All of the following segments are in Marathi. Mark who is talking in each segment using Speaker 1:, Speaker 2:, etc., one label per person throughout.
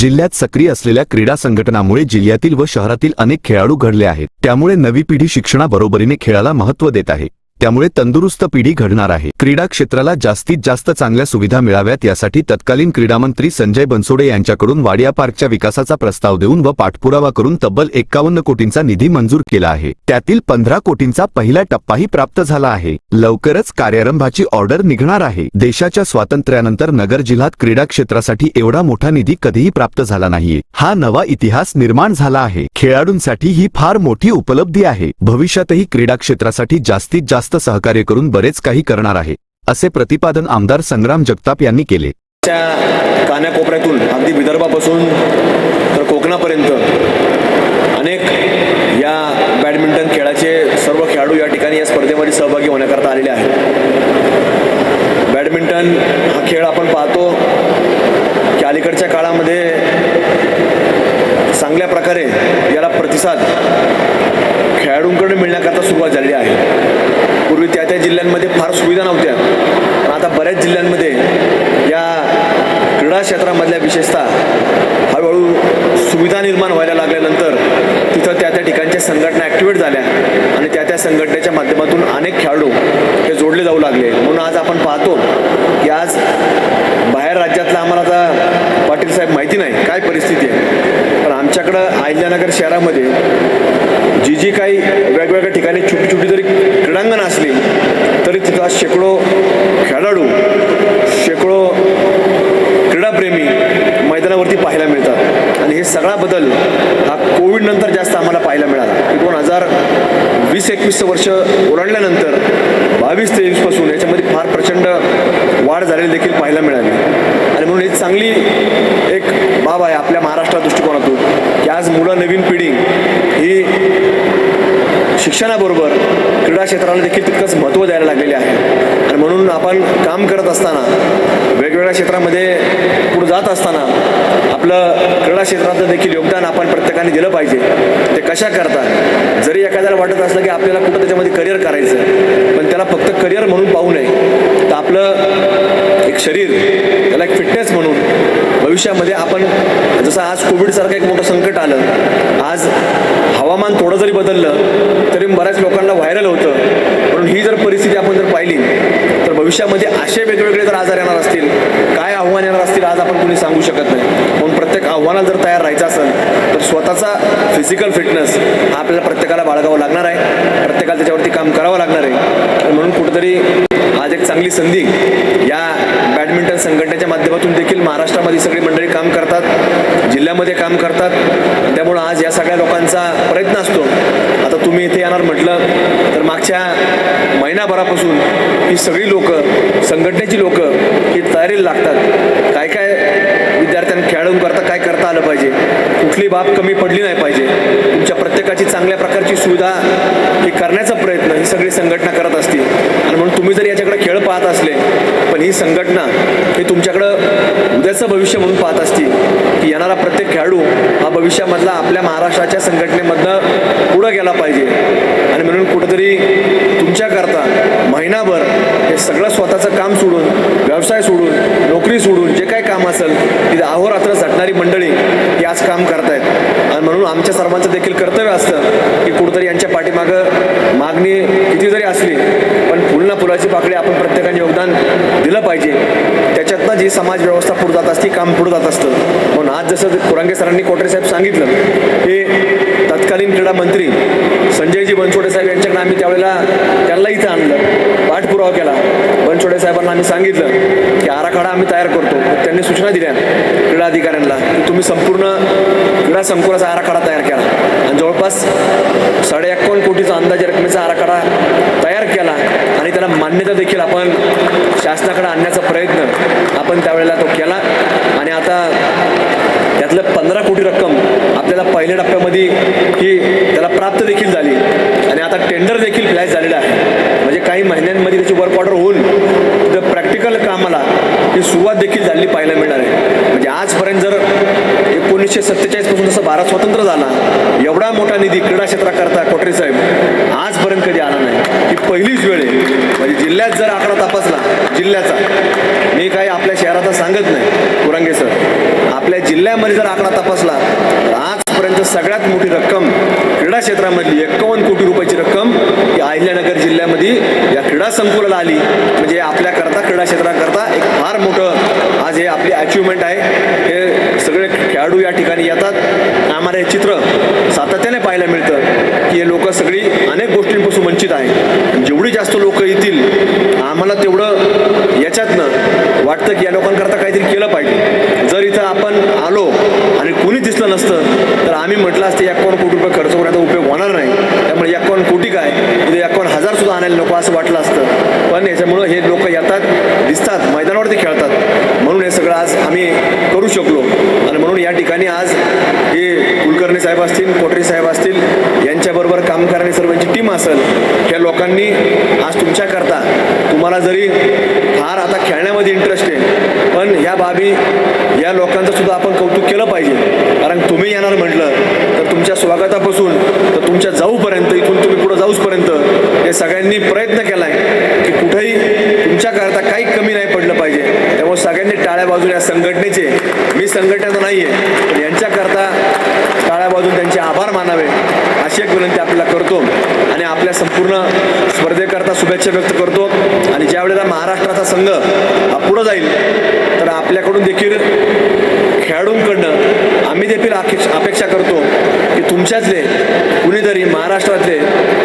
Speaker 1: जिल्ह्यात सक्रिय असलेल्या क्रीडा संघटनामुळे जिल्ह्यातील व शहरातील अनेक खेळाडू घडले आहेत. त्यामुळे नवी पिढी शिक्षणाबरोबरीने खेळाला महत्त्व देत आहे. त्यामुळे तंदुरुस्त पिढी घडणार आहे. क्रीडा क्षेत्राला जास्तीत जास्त चांगल्या सुविधा मिळाव्यात यासाठी तत्कालीन क्रीडामंत्री संजय बनसोडे यांच्याकडून वाडिया पार्कच्या विकासाचा प्रस्ताव देऊन व पाठपुरावा करून तब्बल एक्कावन्न कोटींचा निधी मंजूर केला आहे. त्यातील पंधरा कोटींचा पहिला टप्पाही प्राप्त झाला आहे. लवकरच कार्यारंभाची ऑर्डर निघणार आहे. देशाच्या स्वातंत्र्यानंतर नगर जिल्ह्यात क्रीडा क्षेत्रासाठी एवढा मोठा निधी कधीही प्राप्त झाला नाहीये. हा नवा इतिहास निर्माण झाला आहे. खेळाडूंसाठी ही फार मोठी उपलब्धी आहे. भविष्यातही क्रीडा क्षेत्रासाठी जास्तीत जास्त सहकार्य करून बरेच काही करणार आहे असे प्रतिपादन आमदार संग्राम जगताप यांनी केले.
Speaker 2: त्या कानाकोपऱ्यातून अगदी विदर्भापासून तर कोकणापर्यंत अनेक या बॅडमिंटन खेळाचे सर्व खेळाडू या ठिकाणी या स्पर्धेमध्ये सहभागी होण्याकरता आलेले आहेत. बॅडमिंटन हा खेळ आपण पाहतो की अलीकडच्या काळामध्ये चांगल्या प्रकारे याला प्रतिसाद खेळाडूंकडे मिळण्याकरता सुरुवात झालेली आहे पूर्वी त्या त्या जिल्ह्यांमध्ये फार सुविधा नव्हत्या. पण आता बऱ्याच जिल्ह्यांमध्ये या क्रीडा क्षेत्रामधल्या विशेषतः हळूहळू सुविधा निर्माण व्हायला लागल्यानंतर तिथं त्या त्या ठिकाणच्या संघटना ॲक्टिवेट झाल्या आणि त्या त्या संघटनेच्या माध्यमातून अनेक खेळाडू हे जोडले जाऊ लागले. म्हणून आज आपण पाहतो की आज बाहेर राज्यातला आम्हाला आता पाटील साहेब माहिती नाही काय परिस्थिती आहे. पण आमच्याकडं अहिल्यानगर शहरामध्ये जी जी काही वेगवेगळ्या ठिकाणी छोटी छोटी जरी क्रीडांगण असली शेकडो खेळाडू शेकडो क्रीडाप्रेमी मैदानावरती पाहायला मिळतात. आणि हे सगळा बदल हा कोविडनंतर जास्त आम्हाला पाहायला मिळाला. की दोन हजार वीस एकवीसचं वर्ष ओलांडल्यानंतर बावीस तेवीसपासून याच्यामध्ये फार प्रचंड वाढ झालेली देखील पाहायला मिळाली. आणि म्हणून ही चांगली एक बाब आहे आपल्या महाराष्ट्र दृष्टिकोनातून की आज मुलं नवीन पिढी ही शिक्षणाबरोबर क्रीडा क्षेत्राला देखील तितकंच महत्त्व द्यायला लागलेले आहे. आणि म्हणून आपण काम करत असताना वेगवेगळ्या क्षेत्रामध्ये पुढे जात असताना आपलं क्रीडा क्षेत्रातलं देखील योगदान आपण प्रत्येकाने दिलं पाहिजे. ते कशा करता जरी एखाद्याला वाटत असलं की आपल्याला कुठं त्याच्यामध्ये करिअर करायचं पण त्याला फक्त करिअर म्हणून पाहू नये. तर आपलं एक शरीर त्याला एक फिटनेस म्हणून भविष्यामध्ये आपण जसं आज कोविडसारखं एक मोठं संकट आलं आज हवामान थोडं जरी बदललं तरी बऱ्याच लोकांना व्हायरल होतं. म्हणून ही जर परिस्थिती आपण जर पाहिली तर भविष्यामध्ये असे वेगवेगळे जर आजार येणार असतील काय आव्हान येणार असतील आज आपण कुणी सांगू शकत नाही. म्हणून प्रत्येक आव्हानाला जर तयार राहायचं असेल तर स्वतःचा फिजिकल फिटनेस हा आपल्याला प्रत्येकाला बाळगावं लागणार आहे. प्रत्येकाला त्याच्यावरती काम करावं लागणार आहे. म्हणून कुठेतरी आज एक चांगली संधी या बॅडमिंटन संघटनेच्या माध्यमातून देखील महाराष्ट्रामध्ये सगळी मंडळी काम करतात जिल्ह्यामध्ये काम करतात. त्यामुळं आज या सगळ्या लोकांचा प्रयत्न असतो. आता तुम्ही इथे येणार म्हटलं तर मागच्या महिनाभरापासून ही सगळी लोक संघटनेची लोक ही तयारीला लागतात. काय काय विद्यार्थ्यांना खेळाडूंकरता काय करता आलं पाहिजे? कुठली बाब कमी पडली नाही पाहिजे? तुमच्या प्रत्येकाची चांगल्या प्रकारची सुविधा ही करण्याचा प्रयत्न ही सगळी संघटना करत असतील. आणि म्हणून तुम्ही जर याच्याकडे खेळ पाहत असले ही संघटना हे तुमच्याकडं उद्याचं भविष्य म्हणून पाहत असतील की येणारा प्रत्येक खेळाडू हा भविष्यामधला आपल्या महाराष्ट्राच्या संघटनेमधनं पुढं गेला पाहिजे. आणि म्हणून कुठंतरी तुमच्याकरता महिनाभर हे सगळं स्वतःचं काम सोडून व्यवसाय सोडून नोकरी सोडून जे काय काम असेल तिथे अहोरात्र झटणारी मंडळी ही आज काम करतायत. आणि म्हणून आमच्या सर्वांचं देखील कर्तव्य असतं की कुठंतरी यांच्या पाठीमागं मागणी किती जरी असली पण फुल फुलाची पाकळी आपण प्रत्येकाने योगदान दिलं पाहिजे जी समाज व्यवस्था पुढे जात असते काम पुढे जात असतं. म्हणून आज जसं कुरांगे सरांनी कोटरे साहेब सांगितलं हे तत्कालीन क्रीडा मंत्री संजयजी बनसोडे साहेब यांच्याकडे आम्ही त्यावेळेला त्यांना इथं आणलं पाठपुरावा केला. बनसोडे साहेबांना आम्ही सांगितलं की आराखडा आम्ही तयार करतो. त्यांनी सूचना दिल्या क्रीडा अधिकाऱ्यांना की तुम्ही संपूर्ण क्रीडा संकुलाचा आराखडा तयार केला आणि जवळपास साडे एकावन्न कोटीचा अंदाजे रकमेचा आराखडा तयार केला आणि त्याला मान्यता देखील आपण शासनाकडे आणण्याचा प्रयत्न आपण त्यावेळेला तो केला. आणि आता त्यातलं पंधरा कोटी रक्कम आपल्याला पहिल्या टप्प्यामध्ये ही त्याला प्राप्त देखील झाली. आणि आता टेंडर देखील फ्लॅश झालेलं आहे. म्हणजे काही महिन्यांमध्ये त्याची वर्क ऑर्डर होऊन तिथं प्रॅक्टिकल कामाला ही सुरुवात देखील झाली पाहायला मिळणार आहे. म्हणजे आजपर्यंत जर एकोणीसशे सत्तेचाळीसपासून जसं भारत स्वतंत्र झाला एवढा मोठा निधी क्रीडा क्षेत्राकरता कोटरे साहेब आजपर्यंत कधी आला नाही. ही पहिलीच वेळ आहे. म्हणजे जिल्ह्यात जर आकडा तपासला जिल्ह्याचा मी काही आपल्या शहराचा सांगत नाही कुरांगे सर. आपल्या जिल्ह्यामध्ये जर आकडा तपासला तर आजपर्यंत सगळ्यात मोठी रक्कम क्रीडा क्षेत्रामधली एकावन्न कोटी रुपयाची रक्कम ही अहिल्यानगर जिल्ह्यामध्ये या क्रीडा संकुलाला आली. म्हणजे आपल्याकरता क्रीडा क्षेत्राकरता एक फार मोठं आज हे आपली अचिव्हमेंट आहे. हे सगळे खेळाडू या ठिकाणी येतात. आम्हाला हे चित्र सातत्याने पाहायला मिळतं की हे लोक सगळी अनेक गोष्टींपासून वंचित आहे जेवढी जास्त लोक येतील आम्हाला तेवढं याच्यातनं वाटतं की या लोकांकरता काहीतरी केलं पाहिजे. जर इथं आपण आलो आणि कोणी दिसलं नसतं तर आम्ही म्हटलं असतं एकावन्न कोटी रुपये खर्च करण्याचा उपयोग होणार नाही. त्यामुळे एकावन्न कोटी काय? इथे एकावन्न हजारसुद्धा आणायला नको असं वाटलं असतं. पण याच्यामुळं हे लोक येतात दिसतात मैदानावरती खेळतात. म्हणून हे सगळं आज आम्ही करू शकलो आणि म्हणून या ठिकाणी आज हे नितीन साहेब साहेब असतील यांच्याबरोबर काम करणारी सर्वांची टीम असेल ह्या लोकांनी आज तुमच्याकरता तुम्हाला जरी फार आता खेळण्यामध्ये इंटरेस्ट आहे पण ह्या बाबी या लोकांचं सुद्धा आपण कौतुक केलं पाहिजे. कारण तुम्ही येणार म्हटलं तर तुमच्या स्वागतापासून तर तुमच्या जाऊपर्यंत इथून तुम्ही पुढं जाऊपर्यंत हे सगळ्यांनी प्रयत्न केला आहे की कुठेही तुमच्याकरता काही कमी नाही पडलं पाहिजे. त्यामुळे सगळ्यांनी टाळ्या बाजूला या संघटनेचे मी संघटना नाही आहे पण यांच्याकरता टाळ्या बाजून त्यांचे आभार मानावे अशी एक विनंती आपल्याला करतो आणि आपल्या संपूर्ण स्पर्धेकरता शुभेच्छा व्यक्त करतो. आणि ज्या वेळेला महाराष्ट्राचा संघ पुढं जाईल तर आपल्याकडून देखील खेळाडूंकडनं आम्ही देखील अपेक्षा करतो की तुमच्यातले कुणीतरी महाराष्ट्रातले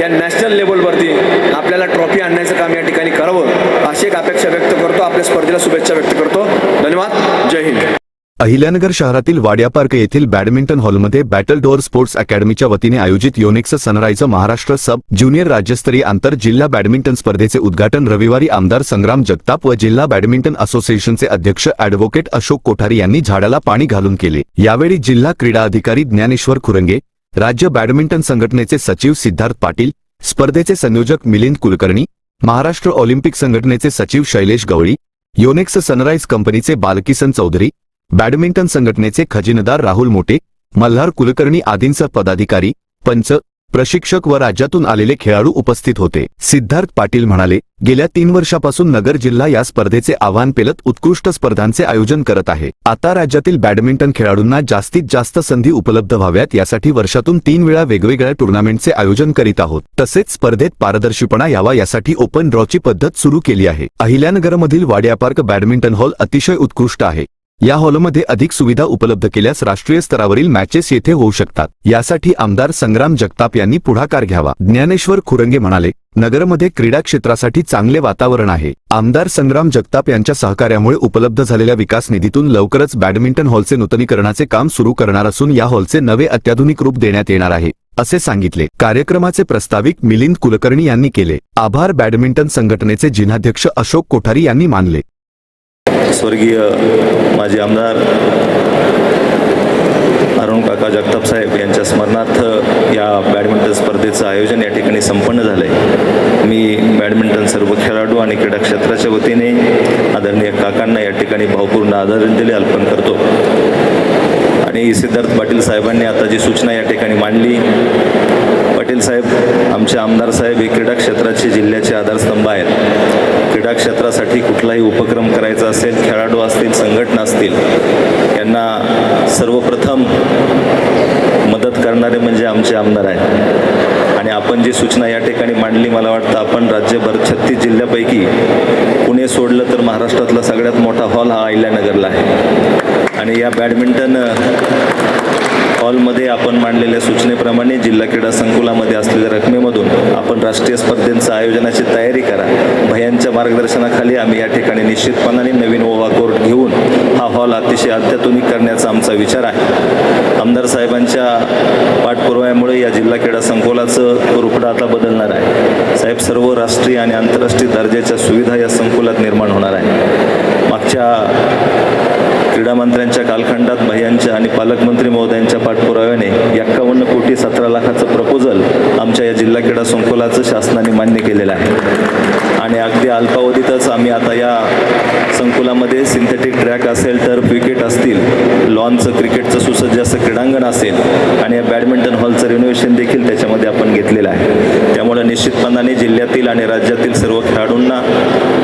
Speaker 2: या नॅशनल लेवलवरती आपल्याला ट्रॉफी आणण्याचं काम या ठिकाणी करावं अशी एक अपेक्षा व्यक्त करतो. आपल्या स्पर्धेला शुभेच्छा व्यक्त करतो. धन्यवाद. जय हिंद.
Speaker 1: अहिल्यानगर शहरातील वाड्यापार्क येथील बॅडमिंटन हॉलमध्ये बॅटल डोअर स्पोर्ट्स अकॅडमीच्या वतीने आयोजित Yonex Sunrise Maharashtra sub junior राज्यस्तरीय आंतर जिल्हा बॅडमिंटन स्पर्धेचे उद्घाटन रविवारी आमदार संग्राम जगताप व जिल्हा बॅडमिंटन असोसिएशनचे अध्यक्ष अॅडव्होकेट अशोक कोठारी यांनी झाडाला पाणी घालून केले. यावेळी जिल्हा क्रीडा अधिकारी ज्ञानेश्वर खुरंगे राज्य बॅडमिंटन संघटनेचे सचिव सिद्धार्थ पाटील स्पर्धेचे संयोजक मिलिंद कुलकर्णी महाराष्ट्र ऑलिम्पिक संघटनेचे सचिव शैलेश गवळी योनेक्स सनराइज कंपनीचे बालकिसन चौधरी बॅडमिंटन संघटनेचे खजिनदार राहुल मोटे मल्हार कुलकर्णी आदींसह पदाधिकारी पंच प्रशिक्षक व राज्यातून आलेले खेळाडू उपस्थित होते. सिद्धार्थ पाटील म्हणाले गेल्या तीन वर्षापासून नगर जिल्हा या स्पर्धेचे आव्हान पेलत उत्कृष्ट स्पर्धांचे आयोजन करत आहे. आता राज्यातील बॅडमिंटन खेळाडूंना जास्तीत जास्त संधी उपलब्ध व्हाव्यात यासाठी वर्षातून तीन वेळा वेगवेगळ्या टुर्नामेंटचे आयोजन करीत आहोत. तसेच स्पर्धेत पारदर्शीपणा यावा यासाठी ओपन ड्रॉची पद्धत सुरू केली आहे. अहिल्यानगरमधील वाडिया पार्क बॅडमिंटन हॉल अतिशय उत्कृष्ट आहे. या हॉलमध्ये अधिक सुविधा उपलब्ध केल्यास राष्ट्रीय स्तरावरील मॅचेस येथे होऊ शकतात. यासाठी आमदार संग्राम जगताप यांनी पुढाकार घ्यावा. ज्ञानेश्वर खुरंगे म्हणाले नगरमध्ये क्रीडा क्षेत्रासाठी चांगले वातावरण आहे. आमदार संग्राम जगताप यांच्या सहकार्यामुळे उपलब्ध झालेल्या विकास निधीतून लवकरच बॅडमिंटन हॉलचे नूतनीकरणाचे काम सुरू करणार असून या हॉलचे नवे अत्याधुनिक रूप देण्यात येणार आहे असे सांगितले. कार्यक्रमाचे प्रस्ताविक मिलिंद कुलकर्णी यांनी केले. आभार बॅडमिंटन संघटनेचे जिल्हाध्यक्ष अशोक कोठारी यांनी मानले.
Speaker 3: स्वर्गीय माजी आमदार अरुण काका जगताप साहेब यांच्या स्मरणार्थ या बॅडमिंटन स्पर्धेचं आयोजन या ठिकाणी संपन्न झालं आहे मी बॅडमिंटन सर्व खेळाडू आणि क्रीडा क्षेत्राच्या वतीने आदरणीय काकांना या ठिकाणी भावपूर्ण आदरांजली अर्पण करतो. आणि सिद्धार्थ पाटील साहेबांनी आता जी सूचना या ठिकाणी मांडली पाटील साहेब आमचे आमदार साहेब हे क्रीडा क्षेत्राचे जिल्ह्याचे आधारस्तंभ आहेत. क्रीडा क्षेत्रासाठी कुठलाही उपक्रम करायचा असेल खेळाडू असतील संघटना असतील यांना सर्वप्रथम मदत करणारे म्हणजे आमचे आमदार आहेत. आणि आपण जी सूचना या ठिकाणी मांडली मला वाटतं आपण राज्यभर छत्तीस जिल्ह्यापैकी पुणे सोडलं तर महाराष्ट्रातला सगळ्यात मोठा हॉल हा अहिल्यानगरला आहे. आणि या बॅडमिंटन हॉलमध्ये आपण मांडलेल्या सूचनेप्रमाणे जिल्हा क्रीडा संकुलामध्ये असलेल्या रकमेमधून आपण राष्ट्रीय स्पर्धेंचं आयोजनाची तयारी करा. भयांच्या मार्गदर्शनाखाली आम्ही या ठिकाणी निश्चितपणाने नवीन ओवा कोर्ट घेऊन हा हॉल अतिशय अत्याधुनिक करण्याचा आमचा विचार आहे. आमदार साहेबांच्या पाठपुराव्यामुळे या जिल्हा क्रीडा संकुलाचं रूपडं आता बदलणार आहे. साहेब सर्व राष्ट्रीय आणि आंतरराष्ट्रीय दर्जाच्या सुविधा या संकुलात निर्माण होणार आहे. मागच्या क्रीडामंत्र्यांच्या कालखंडात भैयांच्या आणि पालकमंत्री महोदयांच्या पाठपुराव्याने एक्कावन्न कोटी सतरा लाखाचं प्रपोजल आमच्या या जिल्हा क्रीडा संकुलाचं शासनाने मान्य केलेलं आहे. आणि अगदी अल्पावधीतच आम्ही आता या संकुलामध्ये सिंथेटिक ट्रॅक असेल तर विकेट असतील लॉनचं क्रिकेटचं सुसज्ज असं क्रीडांगण असेल आणि या बॅडमिंटन हॉलचं रिनोव्हेशन देखील त्याच्यामध्ये आपण घेतलेलं आहे. त्यामुळे निश्चितपणाने जिल्ह्यातील आणि राज्यातील सर्व खेळाडूंना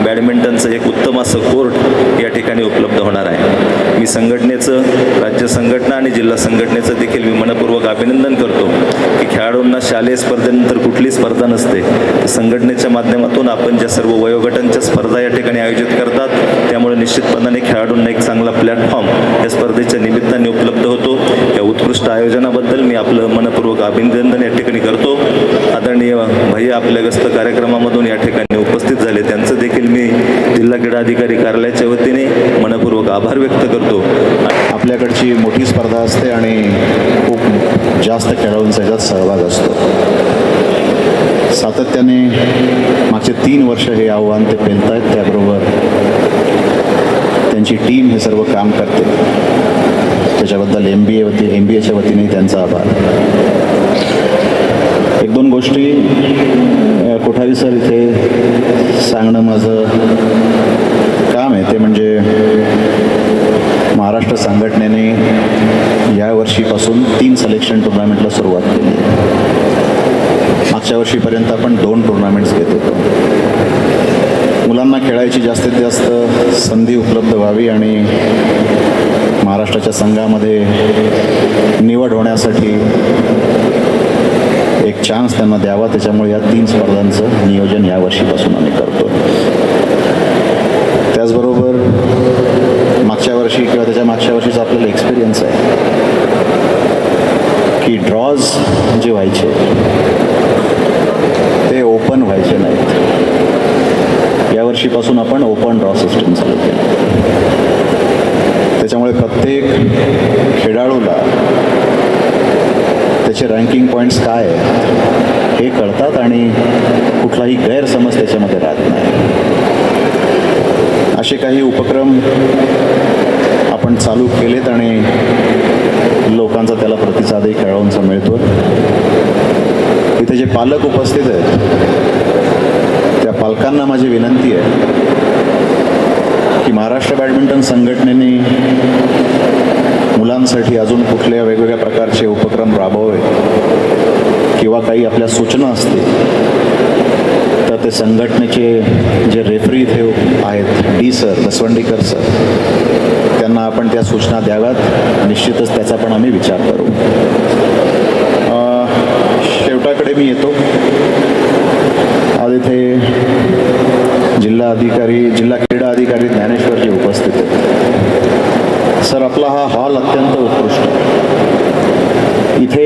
Speaker 3: बॅडमिंटनचं एक उत्तम असं कोर्ट या ठिकाणी उपलब्ध होणार आहे. मी संघटनेचं राज्य संघटना आणि जिल्हा संघटनेचं देखील मी मनपूर्वक अभिनंदन करतो की खेळाडूंना शालेय स्पर्धेनंतर कुठली स्पर्धा नसते. संघटनेच्या माध्यमातून आपण ज्या सर्व वयोगटांच्या स्पर्धा या ठिकाणी आयोजित करतात. त्यामुळे निश्चितपणाने खेळाडूंना एक चांगला प्लॅटफॉर्म या स्पर्धेच्या निमित्ताने उपलब्ध होतो. या उत्कृष्ट आयोजनाबद्दल मी आपलं मनपूर्वक अभिनंदन या ठिकाणी करतो. आदरणीय भैया आपल्या गस्त कार्यक्रमामधून या ठिकाणी उपस्थित झाले. त्यांचं देखील मी जिल्हा क्रीडा अधिकारी कार्यालयाच्या वतीने मनपूर्वक आभार व्यक्त करतो.
Speaker 4: आपल्याकडची मोठी स्पर्धा असते आणि खूप जास्त खेळाडूंचा याच्यात सहभाग असतो. सातत्याने मागचे तीन वर्ष हे आव्हान ते पेलत आहेत त्याबरोबर त्यांची टीम हे सर्व काम करते. त्याच्याबद्दल एम बी ए एम बी एच्या वतीने त्यांचा आभार. एक दोन गोष्टी कोठारी सर इथे सांगणं माझं काम आहे. ते म्हणजे महाराष्ट्र संघटनेने या वर्षीपासून तीन सिलेक्शन टुर्नामेंटला सुरुवात वर्षीपर्यंत आपण दोन टुर्नामेंट्स घेत होतो. मुलांना खेळायची जास्तीत जास्त संधी उपलब्ध व्हावी आणि महाराष्ट्राच्या संघामध्ये निवड होण्यासाठी एक चान्स त्यांना द्यावा. त्याच्यामुळे या तीन स्पर्धांचं नियोजन यावर्षीपासून आम्ही करतो त्याचबरोबर मागच्या वर्षी किंवा त्याच्या मागच्या वर्षीचा आपल्याला एक्सपिरियन्स आहे की ड्रॉज जे व्हायचे ते ओपन व्हायचे नाहीत या वर्षीपासून आपण ओपन ड्रॉ चालू त्याच्यामुळे प्रत्येक खेळाडूला त्याचे रँकिंग पॉईंट्स काय आहेत हे कळतात आणि कुठलाही गैरसमज त्याच्यामध्ये राहत नाही. असे काही उपक्रम आपण चालू केलेत आणि लोकांचा त्याला प्रतिसादही खेळाडूंचा मिळतो इथे जे पालक उपस्थित आहेत त्या पालकांना माझी विनंती आहे की महाराष्ट्र बॅडमिंटन संघटनेने मुलांसाठी अजून कुठल्या वेगवेगळ्या प्रकारचे उपक्रम राबवावे किंवा काही आपल्या सूचना असतील तर ते संघटनेचे जे रेफरी इथे आहेत डी सर दसवंडीकर सर त्यांना आपण त्या सूचना द्याव्यात. निश्चितच त्याचा पण आम्ही विचार करू. शेवटाकडे मी येतो. आज इथे जिल्हा अधिकारी जिल्हा क्रीडा अधिकारी ज्ञानेश्वरजी उपस्थित आहेत सर आपला हा हॉल अत्यंत उत्कृष्ट इथे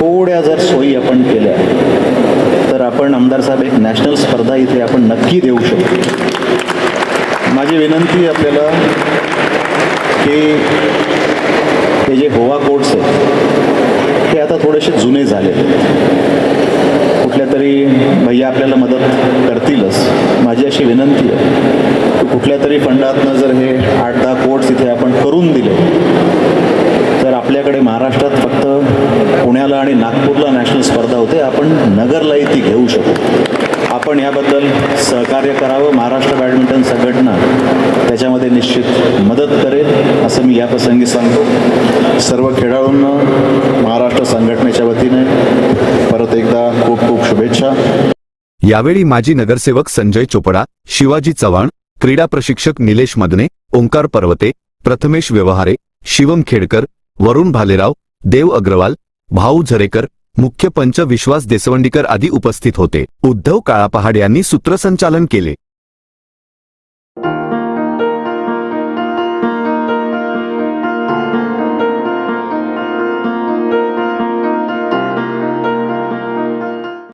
Speaker 4: थोड्या जर सोयी आपण केल्या तर आपण आमदार साहेब एक नॅशनल स्पर्धा इथे आपण नक्की देऊ शकतो. माझी विनंती आपल्या की हे जे गोवा कोर्ट्स आहेत हे आता थोडेसे जुने झालेले आहेत कुठल्या तरी भैया आपल्याला मदत करतीलच माझी अशी विनंती आहे की कुठल्या तरी फंडातनं जर हे आठ दहा कोर्ट्स इथे आपण करून दिले तर आपल्याकडे महाराष्ट्रात फक्त पुण्याला आणि नागपूरला नॅशनल स्पर्धा होते. आपण नगरलाही ती घेऊ शकू. आपण याबद्दल सहकार्य करावं. महाराष्ट्र बॅडमिंटन संघटना त्याच्यामध्ये निश्चित मदत करेल असं मी या प्रसंगी सांगतो. सर्व खेळाडूंना महाराष्ट्र संघटनेच्या वतीने परत एकदा खूप खूप शुभेच्छा.
Speaker 1: यावेळी माजी नगरसेवक संजय चोपडा शिवाजी चव्हाण क्रीडा प्रशिक्षक निलेश मदने ओंकार पर्वते प्रथमेश व्यवहारे शिवम खेडकर वरुण भालेराव देव अग्रवाल भाऊ झरेकर मुख्य पंच विश्वास देसवंडीकर आदी उपस्थित होते. उद्धव काळापहाड यांनी सूत्रसंचालन केले.